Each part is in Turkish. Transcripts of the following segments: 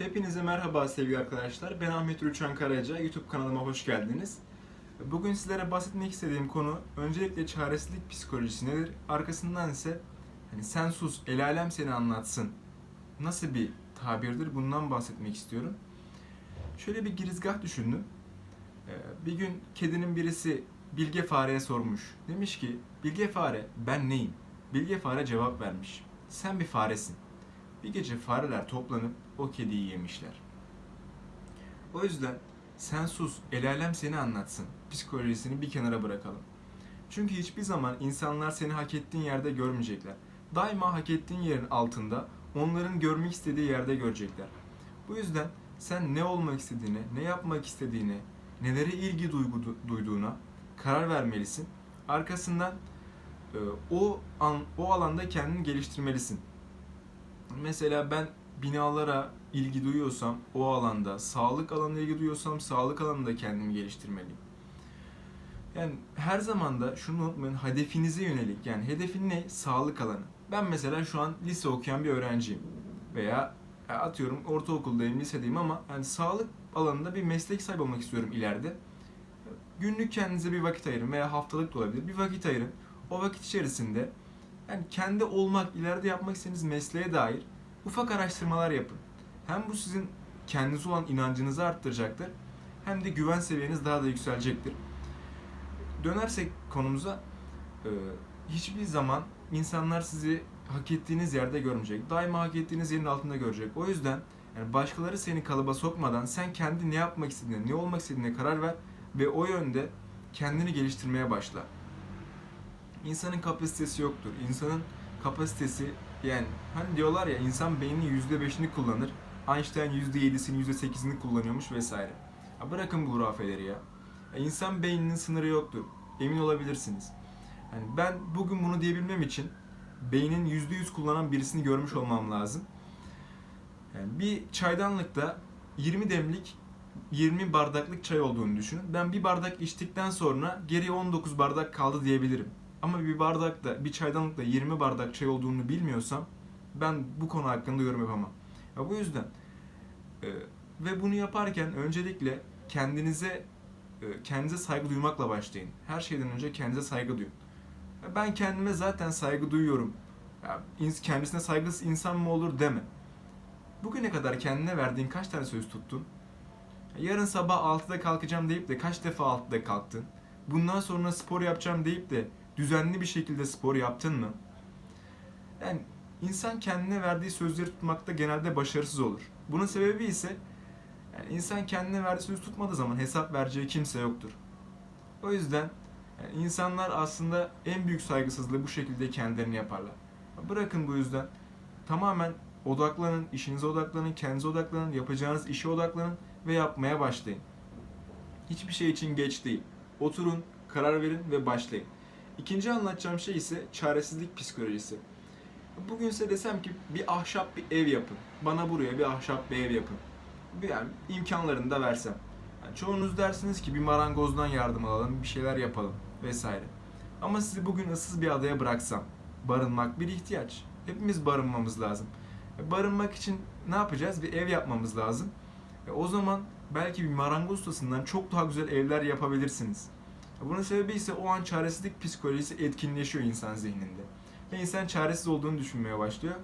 Hepinize merhaba sevgili arkadaşlar. Ben Ahmet Rüçhan Karaca. YouTube kanalıma hoş geldiniz. Bugün sizlere bahsetmek istediğim konu öncelikle çaresizlik psikolojisi nedir? Arkasından ise hani sen sus, el alem seni anlatsın. Nasıl bir tabirdir? Bundan bahsetmek istiyorum. Şöyle bir girizgah düşündüm. Ee, Bir gün kedinin birisi Bilge Fare'ye sormuş. Demiş ki, Bilge Fare ben neyim? Bilge Fare cevap vermiş. Sen bir faresin. Bir gece fareler toplanıp o kediyi yemişler. O yüzden sen sus, el alem seni anlatsın. Psikolojisini bir kenara bırakalım. Çünkü hiçbir zaman insanlar seni hak ettiğin yerde görmeyecekler. Daima hak ettiğin yerin altında, onların görmek istediği yerde görecekler. Bu yüzden sen ne olmak istediğine, ne yapmak istediğine, nelere ilgi duygu, duyduğuna karar vermelisin. Arkasından e, o an, o alanda kendini geliştirmelisin. Mesela ben binalara ilgi duyuyorsam o alanda, sağlık alanına ilgi duyuyorsam sağlık alanında kendimi geliştirmeliyim. Yani her zaman da şunu unutmayın, hedefinize yönelik. Yani hedefin ne? Sağlık alanı. Ben mesela şu an lise okuyan bir öğrenciyim. Veya e, atıyorum ortaokuldayım, lisedeyim ama yani sağlık alanında bir meslek sahibi olmak istiyorum ileride. Günlük kendinize bir vakit ayırın veya haftalık da olabilir. Bir vakit ayırın. O vakit içerisinde yani kendi olmak, ileride yapmak istediğiniz mesleğe dair ufak araştırmalar yapın. Hem bu sizin kendinize olan inancınızı arttıracaktır hem de güven seviyeniz daha da yükselecektir. Dönersek konumuza e, hiçbir zaman insanlar sizi hak ettiğiniz yerde görmeyecek. Daima hak ettiğiniz yerin altında görecek. O yüzden yani başkaları seni kalıba sokmadan sen kendi ne yapmak istediğine, ne olmak istediğine karar ver ve o yönde kendini geliştirmeye başla. İnsanın kapasitesi yoktur. İnsanın kapasitesi yani hani diyorlar ya insan beyninin %5'ini kullanır. Einstein %7'sini %8'ini kullanıyormuş vesaire. Ya bırakın bu hurafeleri ya. ya. İnsan beyninin sınırı yoktur. Emin olabilirsiniz. Yani ben bugün bunu diyebilmem için beynin %100 kullanan birisini görmüş olmam lazım. Yani bir çaydanlıkta 20 demlik 20 bardaklık çay olduğunu düşünün. Ben bir bardak içtikten sonra geriye 19 bardak kaldı diyebilirim. Ama bir bardakta, bir çaydanlıkta 20 bardak çay olduğunu bilmiyorsam ben bu konu hakkında yorum yapamam. Ya bu yüzden e, ve bunu yaparken öncelikle kendinize e, kendinize saygı duymakla başlayın. Her şeyden önce kendinize saygı duyun. Ya ben kendime zaten saygı duyuyorum. Ya, kendisine saygısız insan mı olur deme. Bugüne kadar kendine verdiğin kaç tane söz tuttun? Yarın sabah 6'da kalkacağım deyip de kaç defa 6'da kalktın? Bundan sonra spor yapacağım deyip de düzenli bir şekilde spor yaptın mı? Yani insan kendine verdiği sözleri tutmakta genelde başarısız olur. Bunun sebebi ise yani insan kendine verdiği sözü tutmadığı zaman hesap vereceği kimse yoktur. O yüzden yani insanlar aslında en büyük saygısızlığı bu şekilde kendilerini yaparlar. Bırakın bu yüzden tamamen odaklanın, işinize odaklanın, kendinize odaklanın, yapacağınız işe odaklanın ve yapmaya başlayın. Hiçbir şey için geç değil. Oturun, karar verin ve başlayın. İkinci anlatacağım şey ise çaresizlik psikolojisi. Bugün size desem ki bir ahşap bir ev yapın. Bana buraya bir ahşap bir ev yapın. Yani imkanlarını da versem. Yani çoğunuz dersiniz ki bir marangozdan yardım alalım, bir şeyler yapalım vesaire. Ama sizi bugün ıssız bir adaya bıraksam, barınmak bir ihtiyaç. Hepimiz barınmamız lazım. E, Barınmak için ne yapacağız? Bir ev yapmamız lazım. E, o zaman belki bir marangoz ustasından çok daha güzel evler yapabilirsiniz. Bunun sebebi ise o an çaresizlik psikolojisi etkinleşiyor insan zihninde. Ve insan çaresiz olduğunu düşünmeye başlıyor.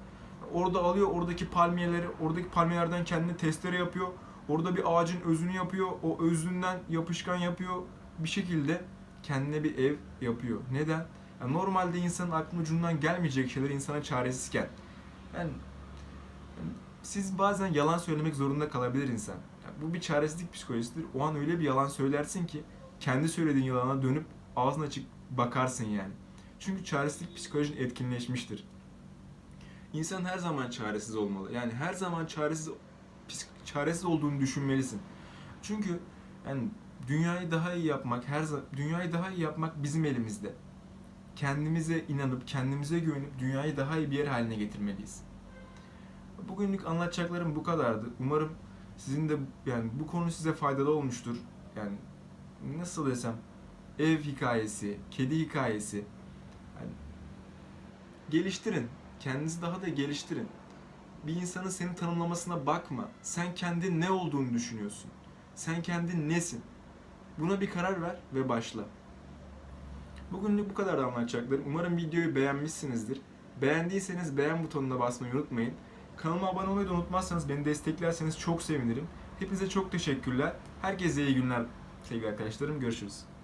Orada alıyor oradaki palmiyeleri, oradaki palmiyelerden kendine testere yapıyor. Orada bir ağacın özünü yapıyor. O özünden yapışkan yapıyor. Bir şekilde kendine bir ev yapıyor. Neden? Yani normalde insanın aklının ucundan gelmeyecek şeyler insana çaresizken. Yani, yani siz bazen yalan söylemek zorunda kalabilir insan. Yani bu bir çaresizlik psikolojisidir. O an öyle bir yalan söylersin ki kendi söylediğin yalana dönüp ağzın açık bakarsın yani. Çünkü çaresizlik psikolojin etkinleşmiştir. İnsan her zaman çaresiz olmalı. Yani her zaman çaresiz çaresiz olduğunu düşünmelisin. Çünkü yani dünyayı daha iyi yapmak, her dünyayı daha iyi yapmak bizim elimizde. Kendimize inanıp, kendimize güvenip dünyayı daha iyi bir yer haline getirmeliyiz. Bugünlük anlatacaklarım bu kadardı. Umarım sizin de yani bu konu size faydalı olmuştur. Yani nasıl desem ev hikayesi, kedi hikayesi. Yani geliştirin. Kendinizi daha da geliştirin. bir insanın seni tanımlamasına bakma. Sen kendin ne olduğunu düşünüyorsun. Sen kendin nesin? Buna bir karar ver ve başla. Bugünlük bu kadar anlatacaklarım. Umarım videoyu beğenmişsinizdir. Beğendiyseniz beğen butonuna basmayı unutmayın. Kanalıma abone olmayı da unutmazsanız beni desteklerseniz çok sevinirim. Hepinize çok teşekkürler. Herkese iyi günler sevgili arkadaşlarım. Görüşürüz.